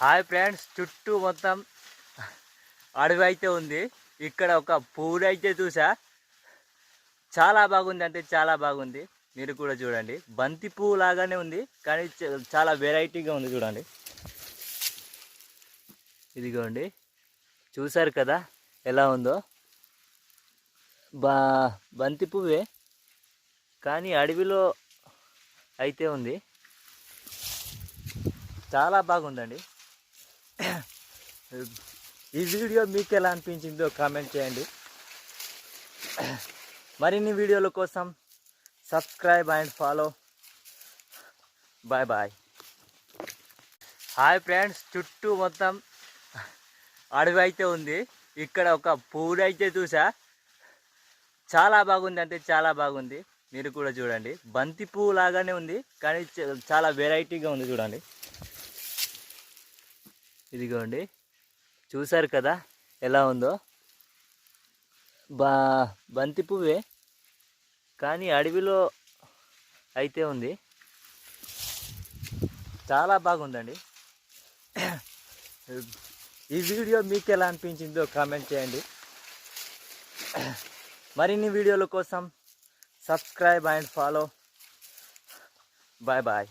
Hi friends చుట్టూ మొత్తం అడవి అయితే ఉంది. ఇక్కడ ఒక పూలు అయితే చూసా. చాలా బాగుంది అంటే చాలా బాగుంది. మీరు కూడా చూడండి. బంతి పువ్వు లాగానే ఉంది కానీ చ- చాలా వెరైటీగా ఉంది చూడండి. ఇదిగోండి. చూసారు కదా ఎలా ఉందో? బా బంతి పువ్వే కానీ అడవిలో అయితే ఉంది. చాలా బాగుందండి. ఈ వీడియో మీకు ఎలా అనిపించిందో కామెంట్ చేయండి. మరిన్ని వీడియోల కోసం subscribe and follow bye bye hi friends చుట్టూ మొత్తం అడవి అయితే ఉంది. ఇక్కడ ఒక పూలు అయితే చూసా. చాలా బాగుంది అంటే చాలా బాగుంది. మీరు కూడా చూడండి. బంతి పువ్వు లాగానే ఉంది కానీ చాలా వెరైటీగా ఉంది చూడండి. ఇదిగోండి. చూసారు కదా ఎలా ఉందో? బా బంతి పువ్వే కానీ అడవిలో అయితే ఉంది. చాలా బాగుందండి. ఈ వీడియో మీకు ఎలా అనిపించిందో కామెంట్ చేయండి. మరిన్ని వీడియోల కోసం subscribe and follow. Bye bye.